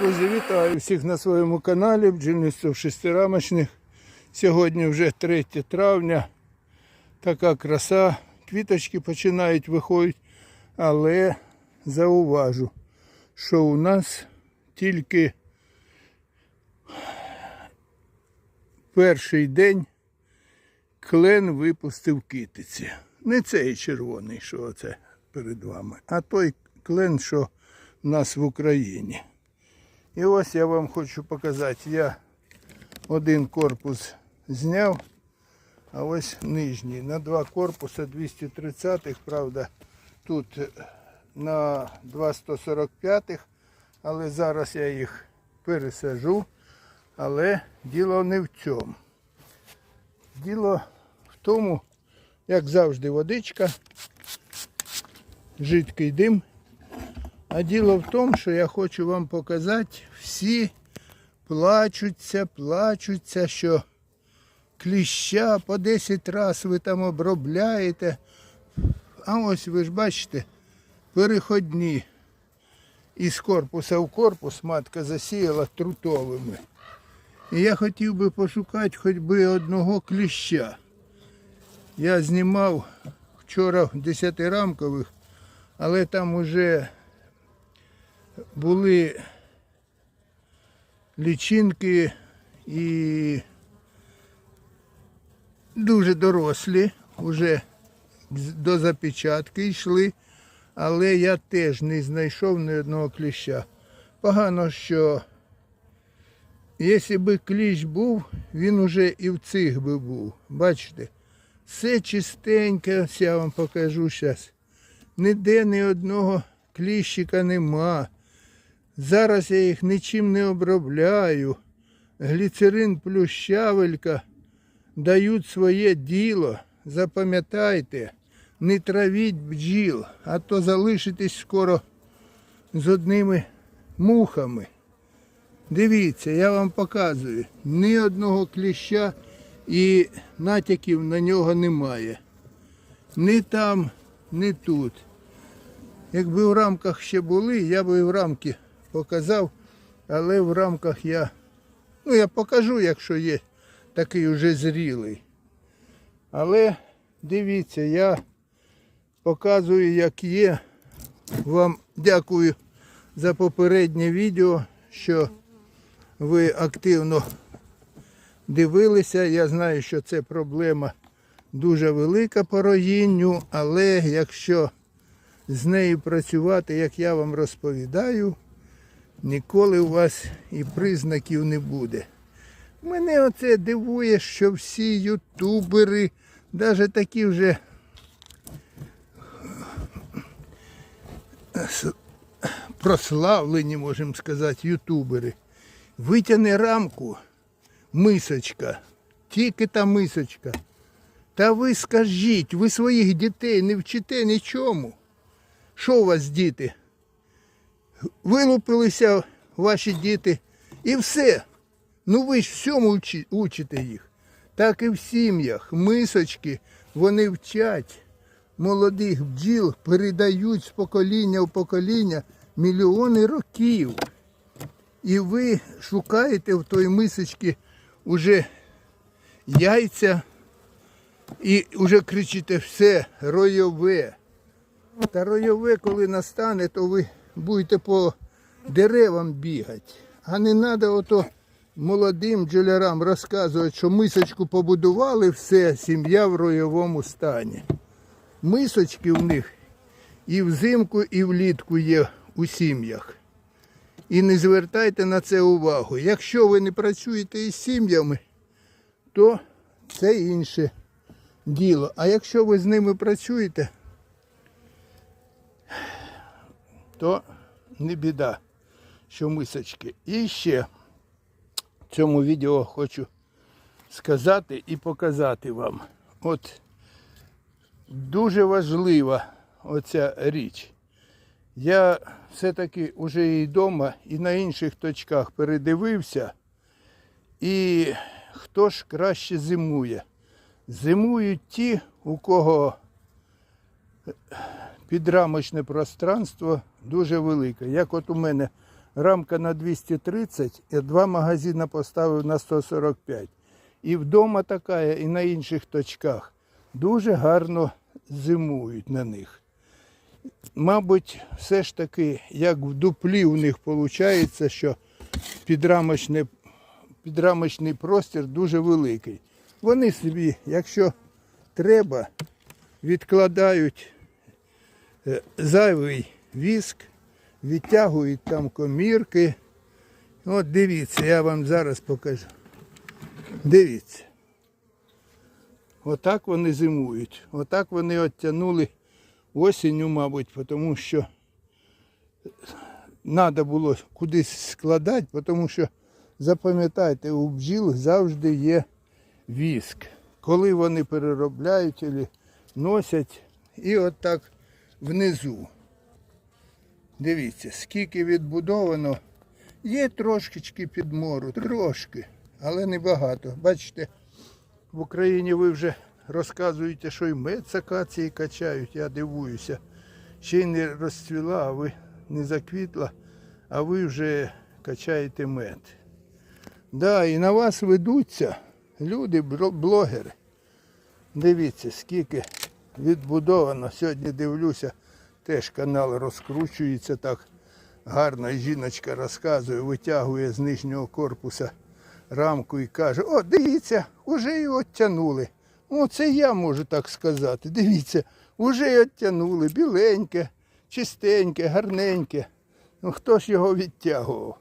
Друзі, вітаю всіх на своєму каналі бджільництво шестирамочних. Сьогодні вже 3 травня. Така краса. Квіточки починають виходити, але зауважу, що у нас тільки перший день клен випустив китиці. Не цей червоний, що оце перед вами, а той клен, що в нас в Україні. І ось я вам хочу показати. Я один корпус зняв, а ось нижній. На два корпуси 230-х, правда, тут е, на 245-х, але зараз я їх пересажу. Але діло не в цьому. Діло в тому, як завжди, водичка, жидкий дим. А діло в тому, що я хочу вам показати, всі плачуться, плачуться, що кліща по 10 разів ви там обробляєте. А ось ви ж бачите, переходні. Із корпуса в корпус матка засіяла трутовими. І я хотів би пошукати хоч би одного кліща. Я знімав вчора 10-рамкових, але там уже були лічинки і дуже дорослі, вже до запечатки йшли, але я теж не знайшов ні одного кліща. Погано, що якщо би кліщ був, він уже і в цих би був. Бачите, все чистеньке, я вам покажу зараз. Ніде ні одного кліщика нема. Зараз я їх нічим не обробляю. Гліцерин плюс щавелька дають своє діло. Запам'ятайте, не травіть бджіл, а то залишитесь скоро з одними мухами. Дивіться, я вам показую, ні одного кліща і натяків на нього немає. Ні там, ні тут. Якби в рамках ще були, я би в рамки показав, але в рамках я, ну я покажу, якщо є такий уже зрілий. Але дивіться, я показую, як є. Вам дякую за попереднє відео, що ви активно дивилися. Я знаю, що це проблема дуже велика по роїнню, але якщо з нею працювати, як я вам розповідаю, ніколи у вас і признаків не буде. Мене оце дивує, що всі ютубери, навіть такі вже прославлені, можемо сказати, ютубери. Витягне рамку, мисочка, тільки та мисочка. Та ви скажіть, ви своїх дітей не вчите нічому. Що у вас діти? Вилупилися ваші діти і все. Ну ви ж всьому учи- учите їх. Так і в сім'ях. Мисочки вони вчать молодих бджіл, передають з покоління в покоління мільйони років. І ви шукаєте в той мисочці уже яйця і вже кричите все ройове. Та ройове, коли настане, то ви будете по деревам бігати. А не треба ото молодим бджолярам розказувати, що мисочку побудували, все, сім'я в ройовому стані. Мисочки в них і взимку, і влітку є у сім'ях. І не звертайте на це увагу. Якщо ви не працюєте із сім'ями, то це інше діло. А якщо ви з ними працюєте, то не біда, що мисочки. І ще в цьому відео хочу сказати і показати вам. От дуже важлива оця річ. Я все-таки вже і вдома, і на інших точках передивився. І хто ж краще зимує? Зимують ті, у кого підрамочне пространство дуже велике. Як от у мене рамка на 230, і два магазини поставив на 145. І вдома така, і на інших точках. Дуже гарно зимують на них. Мабуть, все ж таки, як в дуплі у них виходить, що підрамочне, підрамочний простір дуже великий. Вони собі, якщо треба, відкладають е, зайвий віск, відтягують там комірки. От дивіться, я вам зараз покажу. Дивіться. Отак вони зимують. Отак вони оттягнули осінню, мабуть, тому що треба було кудись складати, тому що запам'ятайте, у бджіл завжди є віск. Коли вони переробляють носять, і отак внизу. Дивіться, скільки відбудовано. Є трошечки підмору, трошки, але не багато. Бачите, в Україні ви вже розказуєте, що і мед з качають, я дивуюся. Ще й не розцвіла, а ви не заквітла, а ви вже качаєте мед. Да, і на вас ведуться люди, блогери. Дивіться, скільки відбудовано. Сьогодні дивлюся, теж канал розкручується так гарно. І жіночка розказує, витягує з нижнього корпуса рамку і каже, о, дивіться, уже його оттянули. О, це я можу так сказати. Дивіться, уже й оттянули, біленьке, чистеньке, гарненьке. Ну хто ж його відтягував?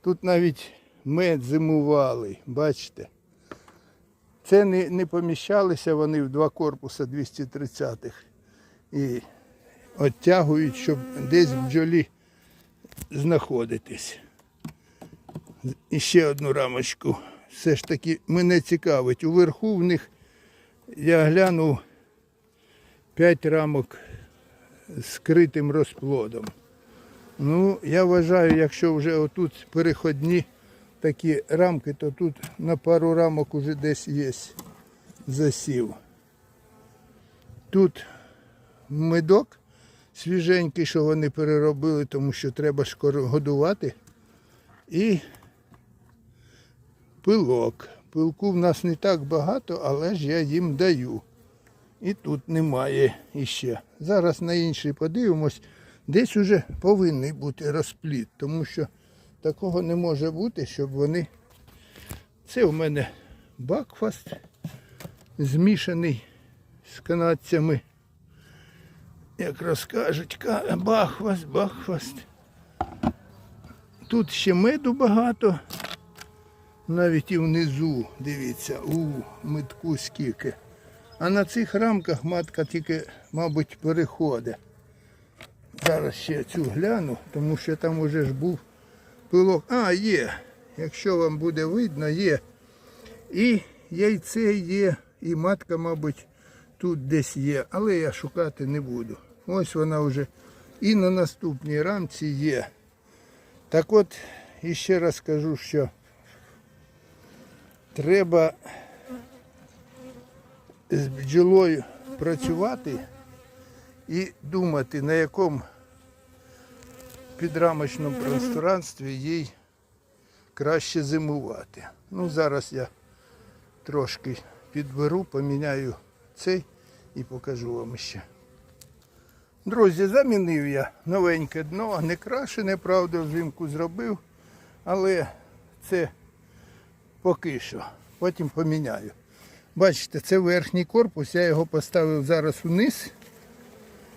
Тут навіть мед зимували, бачите. Це не, не поміщалися вони в два корпуси 230-х. І оттягують, щоб десь в бджолі знаходитись. І ще одну рамочку. Все ж таки мене цікавить. Уверху в них я глянув 5 рамок з скритим розплодом. Ну, я вважаю, якщо вже отут переходні такі рамки, то тут на пару рамок уже десь є засів. Тут медок свіженький, що вони переробили, тому що треба ж кор- годувати. І пилок. Пилку в нас не так багато, але ж я їм даю. І тут немає іще. Зараз на інший подивимось. Десь уже повинен бути розпліт, тому що такого не може бути, щоб вони. Це у мене бакфаст змішаний з канадцями. Як розкажуть, ка- бахваст, бахваст. Тут ще меду багато. Навіть і внизу, дивіться, у метку скільки. А на цих рамках матка тільки, мабуть, переходить. Зараз ще цю гляну, тому що там уже ж був пилок. А, є. Якщо вам буде видно, є. І яйце є, і матка, мабуть, тут десь є, але я шукати не буду. Ось вона вже і на наступній рамці є. Так от, іще раз скажу, що треба з бджолою працювати і думати, на якому підрамочному пространстві їй краще зимувати. Ну, зараз я трошки підберу, поміняю цей і покажу вам ще. Друзі, замінив я новеньке дно, не крашене, правда, взимку зробив, але це поки що. Потім поміняю. Бачите, це верхній корпус, я його поставив зараз вниз.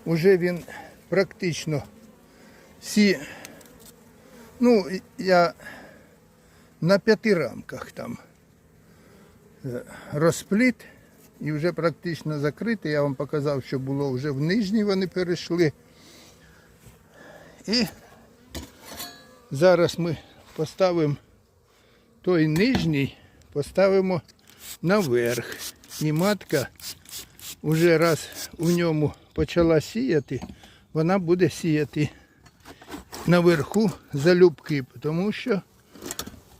Уже він практично всі, ну, я на п'яти рамках там е, розпліт і вже практично закритий. Я вам показав, що було вже в нижній вони перейшли. І зараз ми поставимо той нижній, поставимо наверх. І матка вже раз у ньому почала сіяти, вона буде сіяти наверху залюбки, тому що,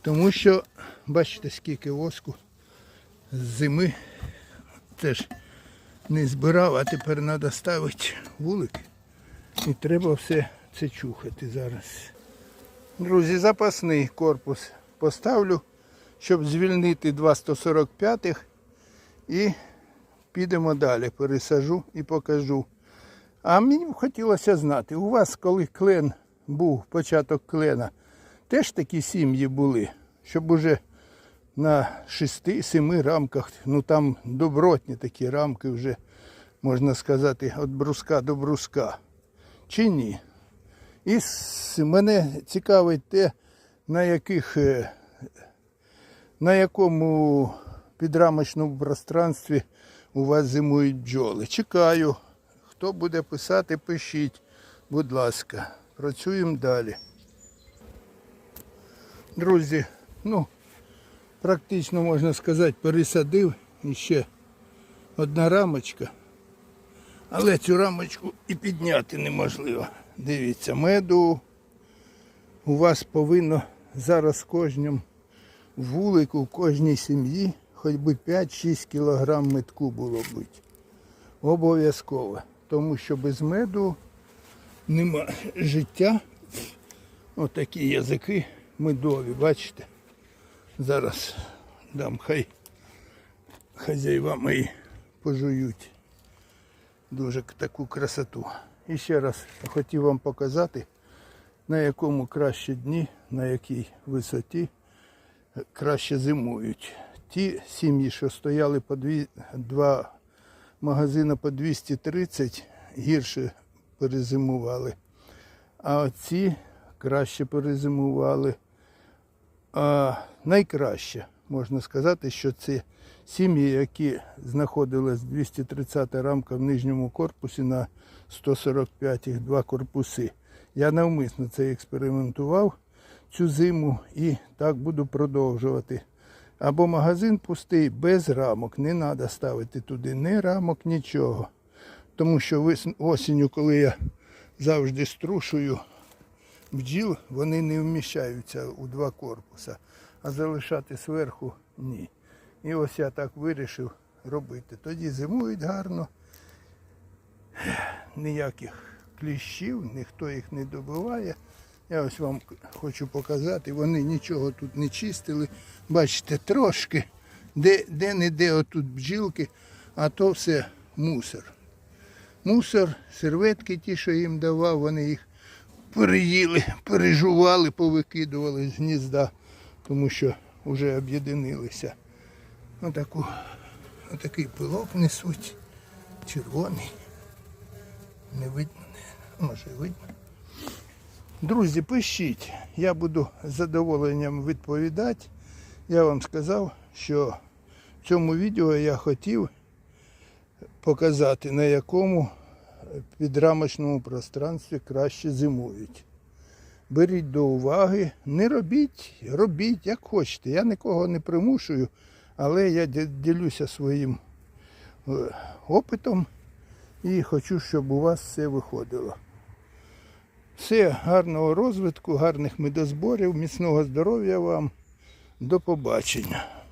тому що, бачите, скільки воску з зими теж не збирав, а тепер треба ставити вулик. І треба все це чухати зараз. Друзі, запасний корпус поставлю, щоб звільнити два 145 і підемо далі. Пересажу і покажу. А мені б хотілося знати, у вас, коли клен був, початок клена, теж такі сім'ї були, щоб уже на 6-7 рамках, ну там добротні такі рамки вже, можна сказати, від бруска до бруска. Чи ні? І мене цікавить те, на яких, е, на якому підрамочному пространстві у вас зимують бджоли. Чекаю. Хто буде писати, пишіть, будь ласка. Працюємо далі. Друзі, ну, практично можна сказати, пересадив ще одна рамочка. Але цю рамочку і підняти неможливо. Дивіться, меду у вас повинно зараз в кожному вулику, в кожній сім'ї хоч би 5-6 кілограм медку було бути. Обов'язково. Тому що без меду нема життя. Отакі язики медові, бачите? Зараз дам хай хазяїва мої пожують дуже таку красоту. І ще раз хотів вам показати, на якому краще дні, на якій висоті краще зимують. Ті сім'ї, що стояли по дві, два магазини по 230, гірше перезимували. А оці краще перезимували. А найкраще можна сказати, що це сім'ї, які знаходились 230 рамка в нижньому корпусі на 145 їх два корпуси. Я навмисно це експериментував цю зиму і так буду продовжувати. Або магазин пустий без рамок. Не треба ставити туди ні рамок, нічого. Тому що осінню, коли я завжди струшую бджіл, вони не вміщаються у два корпуса, а залишати зверху ні. І ось я так вирішив робити. Тоді зимують гарно, ніяких кліщів, ніхто їх не добиває. Я ось вам хочу показати, вони нічого тут не чистили. Бачите, трошки, де, де не де отут бджілки, а то все мусор. Мусор, серветки ті, що їм давав, вони їх переїли, пережували, повикидували з гнізда, тому що вже об'єдинилися. Отаку, отакий пилок несуть, червоний. Не видно, не, може видно. Друзі, пишіть, я буду з задоволенням відповідати. Я вам сказав, що в цьому відео я хотів показати, на якому підрамочному пространстві краще зимують. Беріть до уваги, не робіть, робіть як хочете. Я нікого не примушую, але я ділюся своїм е, опитом і хочу, щоб у вас все виходило. Все, гарного розвитку, гарних медозборів, міцного здоров'я вам. До побачення.